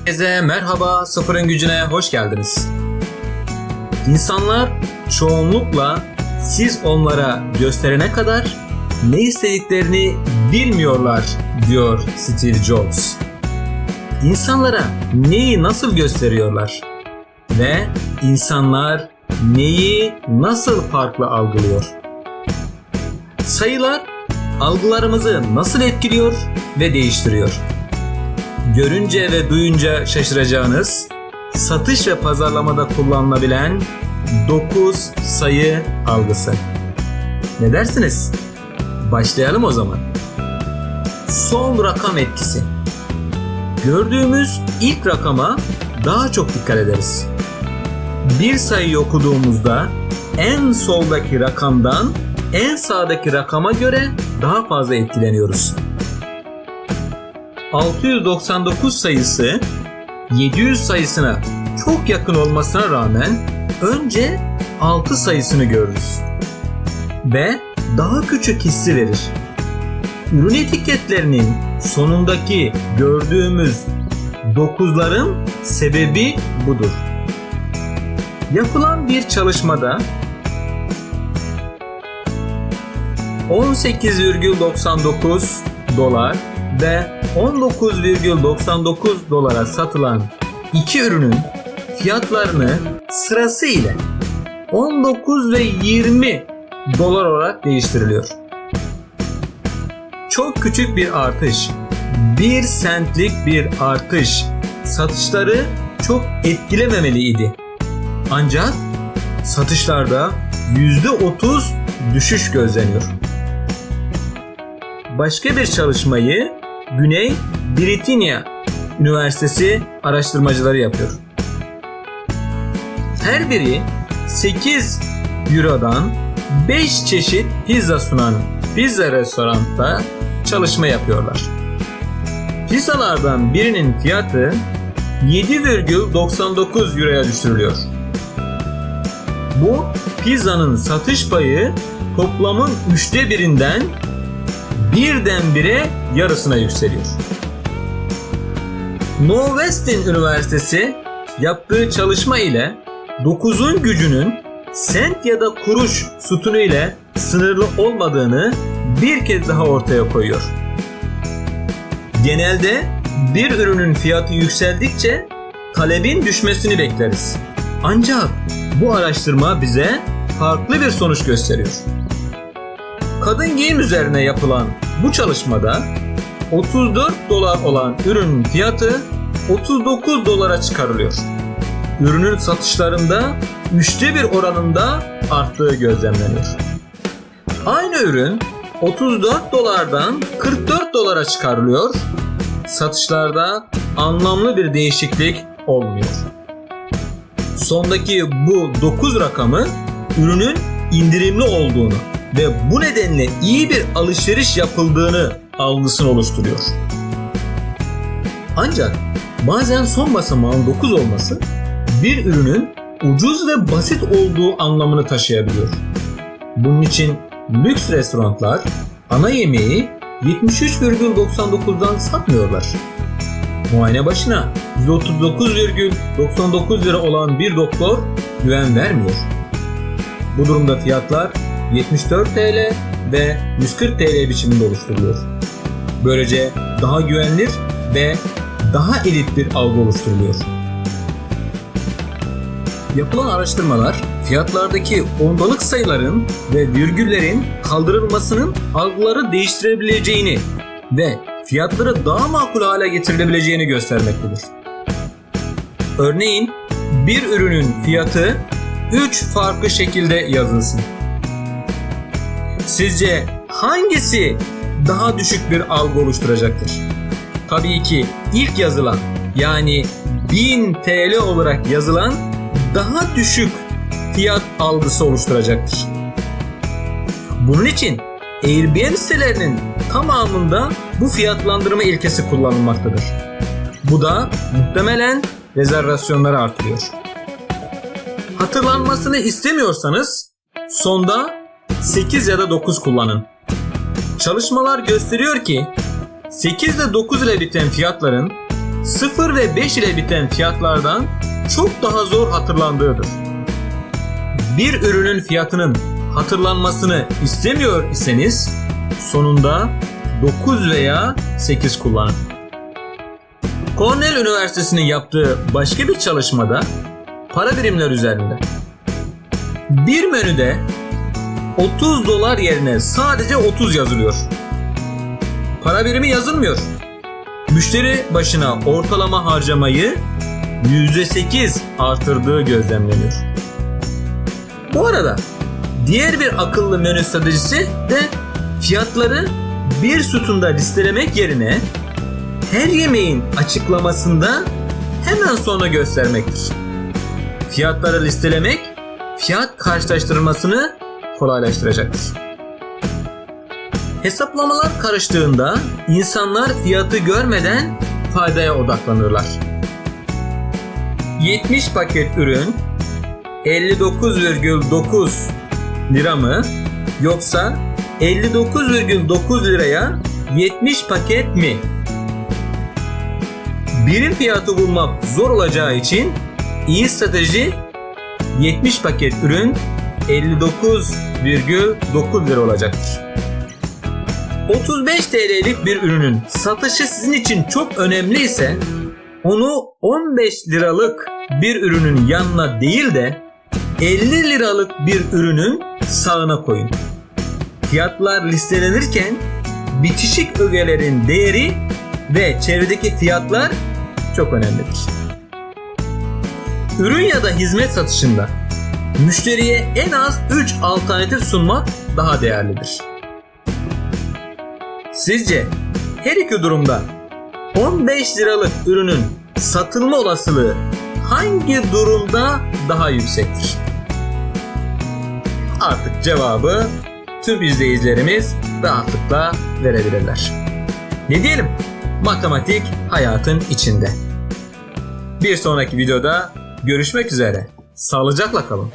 Herkese merhaba, Sıfırın Gücüne hoş geldiniz. İnsanlar çoğunlukla siz onlara gösterene kadar ne istediklerini bilmiyorlar diyor Steve Jobs. İnsanlara neyi nasıl gösteriyorlar? Ve insanlar neyi nasıl farklı algılıyor? Sayılar algılarımızı nasıl etkiliyor ve değiştiriyor? Görünce ve duyunca şaşıracağınız, satış ve pazarlamada kullanılabilen 9 sayı algısı. Ne dersiniz? Başlayalım o zaman. Son rakam etkisi. Gördüğümüz ilk rakama daha çok dikkat ederiz. Bir sayıyı okuduğumuzda en soldaki rakamdan en sağdaki rakama göre daha fazla etkileniyoruz. 699 sayısı 700 sayısına çok yakın olmasına rağmen önce 6 sayısını görürüz. Ve daha küçük hissi verir. Ürün etiketlerinin sonundaki gördüğümüz 9'ların sebebi budur. Yapılan bir çalışmada 18,99 dolar ve 19,99 dolara satılan iki ürünün fiyatlarını sırasıyla 19 ve 20 dolar olarak değiştiriliyor. Çok küçük bir artış, 1 sentlik bir artış satışları çok etkilememeliydi. Ancak satışlarda %30 düşüş gözleniyor. Başka bir çalışmayı Güney Britanya Üniversitesi araştırmacıları yapıyor. Her biri 8 Euro'dan 5 çeşit pizza sunan pizza restoranda çalışma yapıyorlar. Pizzalardan birinin fiyatı 7,99 Euro'ya düşürülüyor. Bu pizzanın satış payı toplamın üçte birinden birdenbire yarısına yükseliyor. Northwestern Üniversitesi yaptığı çalışma ile 9'un gücünün sent ya da kuruş sütunu ile sınırlı olmadığını bir kez daha ortaya koyuyor. Genelde bir ürünün fiyatı yükseldikçe talebin düşmesini bekleriz. Ancak bu araştırma bize farklı bir sonuç gösteriyor. Kadın giyim üzerine yapılan bu çalışmada 34 dolar olan ürünün fiyatı 39 dolara çıkarılıyor. Ürünün satışlarında üçte bir oranında arttığı gözlemleniyor. Aynı ürün 34 dolardan 44 dolara çıkarılıyor. Satışlarda anlamlı bir değişiklik olmuyor. Sondaki bu 9 rakamı ürünün indirimli olduğunu ve bu nedenle iyi bir alışveriş yapıldığını algısını oluşturuyor. Ancak bazen son basamağın 9 olması bir ürünün ucuz ve basit olduğu anlamını taşıyabiliyor. Bunun için lüks restoranlar ana yemeği 73,99'dan satmıyorlar. Muayene başına 139,99 lira olan bir doktor güven vermiyor. Bu durumda fiyatlar 74 TL ve 140 TL biçiminde oluşturuluyor. Böylece daha güvenilir ve daha elit bir algı oluşturuluyor. Yapılan araştırmalar fiyatlardaki ondalık sayıların ve virgüllerin kaldırılmasının algıları değiştirebileceğini ve fiyatları daha makul hale getirilebileceğini göstermektedir. Örneğin bir ürünün fiyatı 3 farklı şekilde yazılsın. Sizce hangisi daha düşük bir algı oluşturacaktır? Tabii ki ilk yazılan yani 1000 TL olarak yazılan daha düşük fiyat algısı oluşturacaktır. Bunun için Airbnb sitelerinin tamamında bu fiyatlandırma ilkesi kullanılmaktadır. Bu da muhtemelen rezervasyonları artırıyor. Hatırlanmasını istemiyorsanız sonda 8 ya da 9 kullanın. Çalışmalar gösteriyor ki 8 ile 9 ile biten fiyatların 0 ve 5 ile biten fiyatlardan çok daha zor hatırlandığıdır. Bir ürünün fiyatının hatırlanmasını istemiyor iseniz sonunda 9 veya 8 kullanın. Cornell Üniversitesi'nin yaptığı başka bir çalışmada para birimler üzerinde. Bir menüde 30 dolar yerine sadece 30 yazılıyor. Para birimi yazılmıyor. Müşteri başına ortalama harcamayı %8 artırdığı gözlemleniyor. Bu arada diğer bir akıllı menü stratejisi de fiyatları bir sütunda listelemek yerine her yemeğin açıklamasında hemen sonra göstermektir. Fiyatları listelemek fiyat karşılaştırmasını kolaylaştıracaktır. Hesaplamalar karıştığında insanlar fiyatı görmeden faydaya odaklanırlar. 70 paket ürün 59,9 lira mı yoksa 59,9 liraya 70 paket mi? Birim fiyatı bulmak zor olacağı için iyi strateji 70 paket ürün 59,9 lira olacaktır. 35 TL'lik bir ürünün satışı sizin için çok önemli ise onu 15 liralık bir ürünün yanına değil de 50 liralık bir ürünün sağına koyun. Fiyatlar listelenirken bitişik ögelerin değeri ve çevredeki fiyatlar çok önemlidir. Ürün ya da hizmet satışında müşteriye en az 3 alternatif sunmak daha değerlidir. Sizce her iki durumda 15 liralık ürünün satılma olasılığı hangi durumda daha yüksektir? Artık cevabı tüm izleyicilerimiz rahatlıkla verebilirler. Ne diyelim? Matematik hayatın içinde. Bir sonraki videoda görüşmek üzere. Sağlıcakla kalın.